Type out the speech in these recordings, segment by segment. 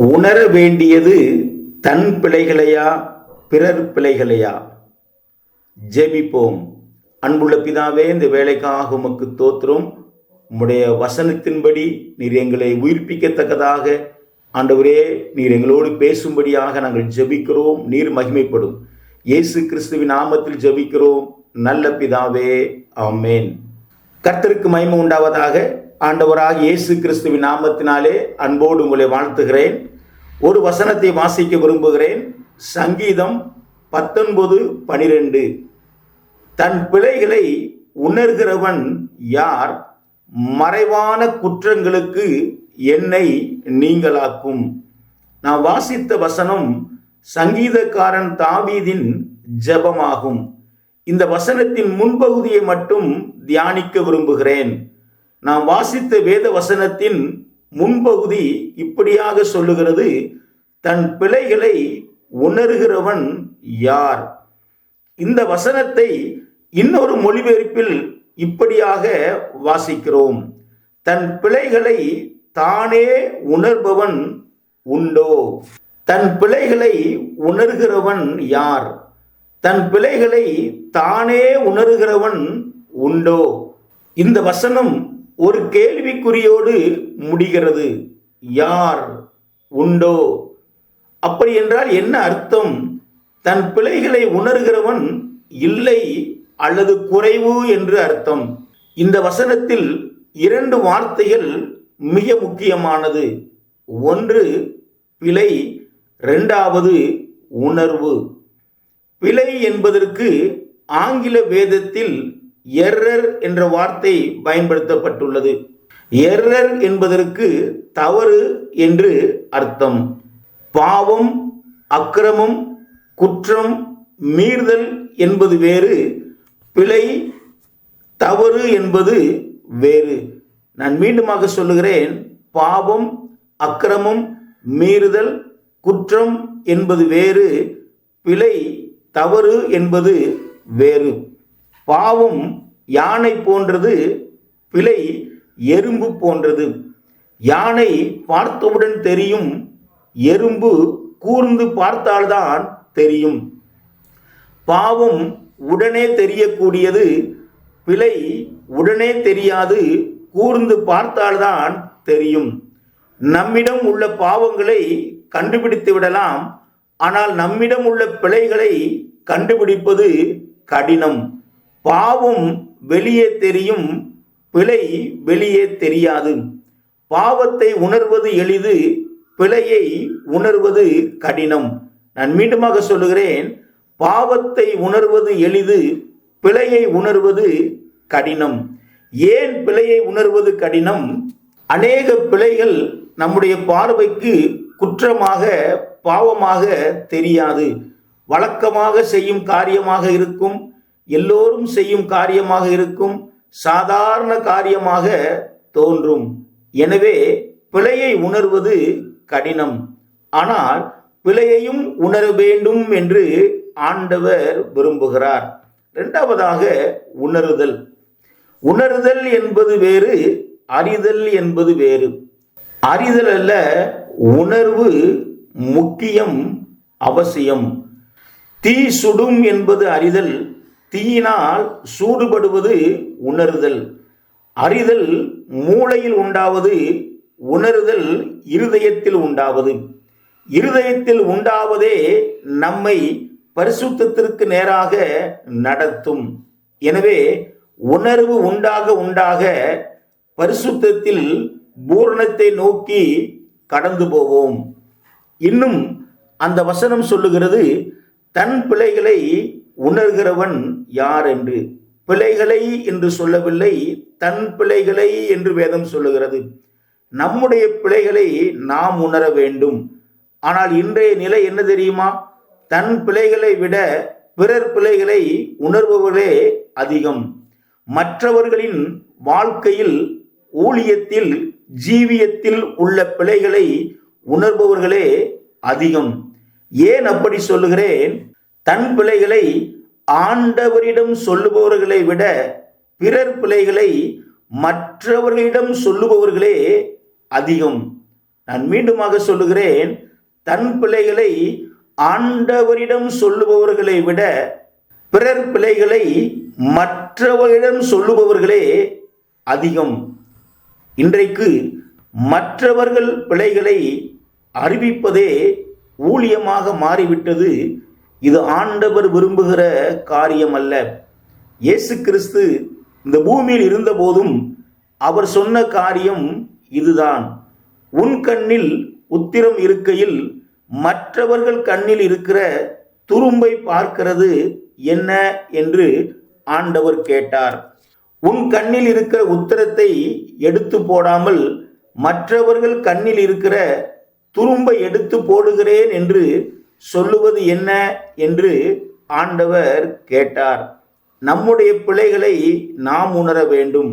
உணர வேண்டியது தன் பிழைகளையா பிறர் பிழைகளையா ஜெபிப்போம். அன்புள்ள பிதாவே இந்த வேலைக்காக உமக்கு தோற்றுறோம் உம்முடைய வசனத்தின்படி நீர் எங்களை உயிர்ப்பிக்கத்தக்கதாக. ஆண்டவரே நீர் எங்களோடு பேசும்படியாக நாங்கள் ஜெபிக்கிறோம். நீர் மகிமைப்படும். இயேசு கிறிஸ்துவின் நாமத்தில் ஜெபிக்கிறோம். நல்ல பிதாவே ஆமேன். கர்த்தருக்கு மகிமை உண்டாவதாக. ஆண்டவராக இயேசு கிறிஸ்துவின் நாமத்தினாலே அன்போடு உங்களை வாழ்த்துகிறேன். ஒரு வசனத்தை வாசிக்க விரும்புகிறேன். சங்கீதம் பத்தொன்பது பனிரெண்டு. தன் பிழைகளை உணர்கிறவன் யார்? மறைவான குற்றங்களுக்கு என்னை நீங்களாக்கும். நான் வாசித்த வசனம் சங்கீதக்காரன் தாவீதின் ஜெபமாகும். இந்த வசனத்தின் முன்பகுதியை மட்டும் தியானிக்க விரும்புகிறேன். நான் வாசித்த வேத வசனத்தின் முன்பகுதி இப்படியாக சொல்லுகிறது தன் பிழைகளை உணர்கிறவன் யார்? இந்த வசனத்தை இன்னொரு மொழிபெயர்ப்பில் இப்படியாக வாசிக்கிறோம் தன் பிழைகளை தானே உணர்பவன் உண்டோ? தன் பிழைகளை உணர்கிறவன் யார்? தன் பிழைகளை தானே உணர்கிறவன் உண்டோ? இந்த வசனம் ஒரு கேள்விக்குறியோடு முடிகிறது. யார்? உண்டோ? அப்படி என்றால் என்ன அர்த்தம்? தன் பிழைகளை உணர்கிறவன் இல்லை அல்லது குறைவு என்று அர்த்தம். இந்த வசனத்தில் இரண்டு வார்த்தைகள் மிக முக்கியமானது. ஒன்று பிழை. இரண்டாவது உணர்வு. பிழை என்பதற்கு ஆங்கில வேதத்தில் எர்ரர் என்ற வார்த்தை பயன்படுத்தப்பட்டுள்ளது. எர்ரர் என்பதற்கு தவறு என்று அர்த்தம். பாவம் அக்கிரமம் குற்றம் மீறுதல் என்பது வேறு பிழை தவறு என்பது வேறு. நான் மீண்டுமாக சொல்லுகிறேன் பாவம் அக்கிரமம் மீறுதல் குற்றம் என்பது வேறு பிழை தவறு என்பது வேறு. பாவம் யானை போன்றது பிழை எறும்பு போன்றது. யானை பார்த்தவுடன் தெரியும் எறும்பு கூர்ந்து பார்த்தால்தான் தெரியும். பாவம் உடனே தெரியக்கூடியது பிழை உடனே தெரியாது கூர்ந்து பார்த்தால்தான் தெரியும். நம்மிடம் உள்ள பாவங்களை கண்டுபிடித்து விடலாம் ஆனால் நம்மிடம் உள்ள பிழைகளை கண்டுபிடிப்பது கடினம். பாவம் வெளியே தெரியும் பிழை வெளியே தெரியாது. பாவத்தை உணர்வது எளிது பிழையை உணர்வது கடினம். நான் மீண்டுமாக சொல்லுகிறேன் பாவத்தை உணர்வது எளிது பிழையை உணர்வது கடினம். ஏன் பிழையை உணர்வது கடினம்? அநேக பிழைகள் நம்முடைய பார்வைக்கு குற்றமாக பாவமாக தெரியாது. வழக்கமாக செய்யும் காரியமாக இருக்கும் எல்லோரும் செய்யும் காரியமாக இருக்கும் சாதாரண காரியமாக தோன்றும். எனவே பிழையை உணர்வது கடினம். ஆனால் பிழையையும் உணர வேண்டும் என்று ஆண்டவர் விரும்புகிறார். இரண்டாவதாக உணருதல். உணருதல் என்பது வேறு அறிதல் என்பது வேறு. அறிதல் அல்ல உணர்வு முக்கியம் அவசியம். தீ சுடும் என்பது அறிதல் தீயினால் சூடுபடுவது உணர்தல். அறிதல் மூளையில் உண்டாவது உணர்தல் இருதயத்தில் உண்டாவது. இருதயத்தில் உண்டாவதே நம்மை பரிசுத்தத்திற்கு நேராக நடத்தும். எனவே உணர்வு உண்டாக உண்டாக பரிசுத்தத்தில் பூரணத்தை நோக்கி கடந்து போவோம். இன்னும் அந்த வசனம் சொல்லுகிறது தன் பிழைகளை உணர்கிறவன் யார் என்று பிழைகளை என்று சொல்லவில்லை தன் பிழைகளை என்று வேதம் சொல்லுகிறது. நம்முடைய பிழைகளை நாம் உணர வேண்டும். ஆனால் இன்றைய நிலை என்ன தெரியுமா? தன் பிழைகளை விட பிறர் பிழைகளை உணர்பவர்களே அதிகம். மற்றவர்களின் வாழ்க்கையில் ஊழியத்தில் ஜீவியத்தில் உள்ள பிழைகளை உணர்பவர்களே அதிகம். ஏன் அப்படி சொல்லுகிறேன்? தன் பிழைகளை ஆண்டவரிடம் சொல்லுபவர்களை விட பிறர் பிழைகளை மற்றவர்களிடம் சொல்லுபவர்களே அதிகம். நான் மீண்டுமாக சொல்லுகிறேன் தன் பிள்ளைகளை ஆண்டவரிடம் சொல்லுபவர்களை விட பிறர் பிள்ளைகளை மற்றவரிடம் சொல்லுபவர்களே அதிகம். இன்றைக்கு மற்றவர்கள் பிழைகளை அறிவிப்பதே ஊழியமாக மாறிவிட்டது. இது ஆண்டவர் விரும்புகிற காரியம் அல்ல இயேசு கிறிஸ்து இந்த பூமியில் இருந்தபோதும் அவர் சொன்ன காரியம் இதுதான். உன் கண்ணில் உத்திரம் இருக்கையில் மற்றவர்கள் கண்ணில் இருக்கிற துரும்பை பார்க்கிறது என்ன என்று ஆண்டவர் கேட்டார். உன் கண்ணில் இருக்கிற உத்தரத்தை எடுத்து போடாமல் மற்றவர்கள் கண்ணில் இருக்கிற துரும்பை எடுத்து போடுகிறேன் என்று சொல்லுவது என்ன என்று ஆண்டவர் கேட்டார். நம்முடைய பிழைகளை நாம் உணர வேண்டும்.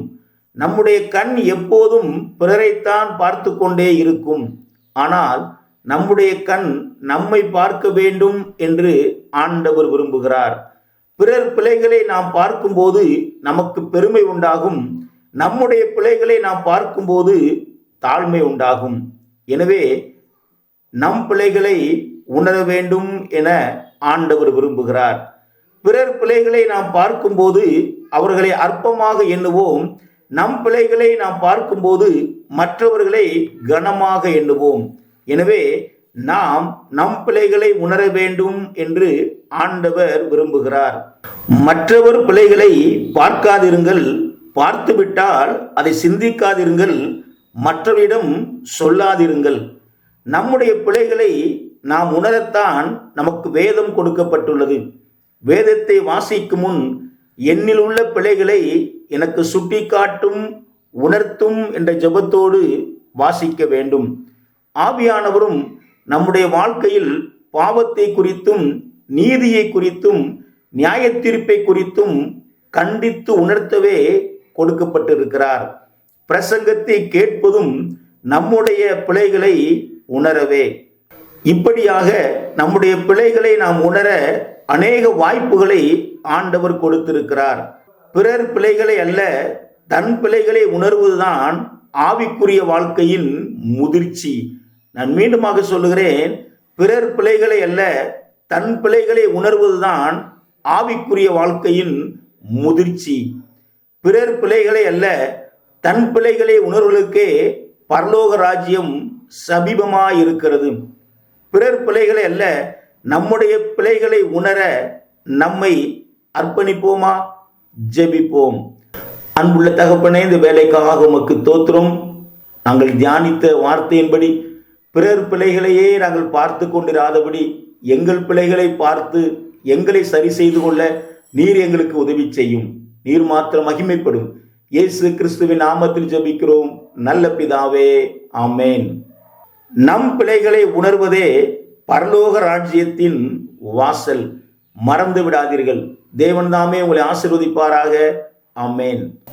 நம்முடைய கண் எப்போதும் பிறரைத்தான் பார்த்து கொண்டே இருக்கும். ஆனால் நம்முடைய கண் நம்மை பார்க்க வேண்டும் என்று ஆண்டவர் விரும்புகிறார். பிறர் பிழைகளை நாம் பார்க்கும்போது நமக்கு பெருமை உண்டாகும். நம்முடைய பிழைகளை நாம் பார்க்கும்போது தாழ்மை உண்டாகும். எனவே நம் பிழைகளை உணர வேண்டும் என ஆண்டவர் விரும்புகிறார். பிறர் பிள்ளைகளை நாம் பார்க்கும்போது அவர்களை அற்பமாக எண்ணுவோம். நம் பிள்ளைகளை நாம் பார்க்கும்போது மற்றவர்களை கனமாக எண்ணுவோம். எனவே நாம் நம் பிள்ளைகளை உணர வேண்டும் என்று ஆண்டவர் விரும்புகிறார். மற்றவர் பிள்ளைகளை பார்க்காதிருங்கள் பார்த்துவிட்டால் அதை சிந்திக்காதிருங்கள் மற்றவரிடம் சொல்லாதிருங்கள். நம்முடைய பிள்ளைகளை நாம் உணரத்தான் நமக்கு வேதம் கொடுக்கப்பட்டுள்ளது. வேதத்தை வாசிக்கும் முன் என்னில் உள்ள பிழைகளை எனக்கு சுட்டிக்காட்டும் உணர்த்தும் என்ற ஜெபத்தோடு வாசிக்க வேண்டும். ஆவியானவரும் நம்முடைய வாழ்க்கையில் பாவத்தை குறித்தும் நீதியை குறித்தும் நியாயத்தீர்ப்பை குறித்தும் கண்டித்து உணர்த்தவே கொடுக்கப்பட்டிருக்கிறார். பிரசங்கத்தை கேட்பதும் நம்முடைய பிழைகளை உணரவே. இப்படியாக நம்முடைய பிழைகளை நாம் உணர அநேக வாய்ப்புகளை ஆண்டவர் கொடுத்திருக்கிறார். பிறர் பிழைகளை அல்ல தன் பிழைகளை உணர்வதுதான் ஆவிக்குரிய வாழ்க்கையின் முதிர்ச்சி. நான் மீண்டுமாக சொல்லுகிறேன் பிறர் பிழைகளை அல்ல தன் பிழைகளை உணர்வதுதான் ஆவிக்குரிய வாழ்க்கையின் முதிர்ச்சி. பிறர் பிழைகளை அல்ல தன் பிழைகளை உணர்வுகளுக்கே பரலோக ராஜ்யம் சமீபமாயிருக்கிறது. பிறர் பிழைகளை அல்ல நம்முடைய பிழைகளை உணர நம்மை அர்ப்பணிப்போமா? ஜெபிப்போம். அன்புள்ள தகப்பனே இந்த வேலைக்காக உமக்கு தோத்திரம். நாங்கள் தியானித்த வார்த்தையின்படி பிறர் பிழைகளையே நாங்கள் பார்த்து கொண்டிராதபடி எங்கள் பிழைகளை பார்த்து எங்களை சரி செய்து கொள்ள நீர் எங்களுக்கு உதவி செய்யும். நீர் மாத்திரம் மகிமைப்படும். இயேசு கிறிஸ்துவின் நாமத்தில் ஜெபிக்கிறோம். நல்ல பிதாவே ஆமேன். நம் பிழைகளை உணர்வதே பரலோக ராஜ்யத்தின் வாசல். மறந்து விடாதீர்கள். தேவன்தாமே உங்களை ஆசிர்வதிப்பாராக. அமேன்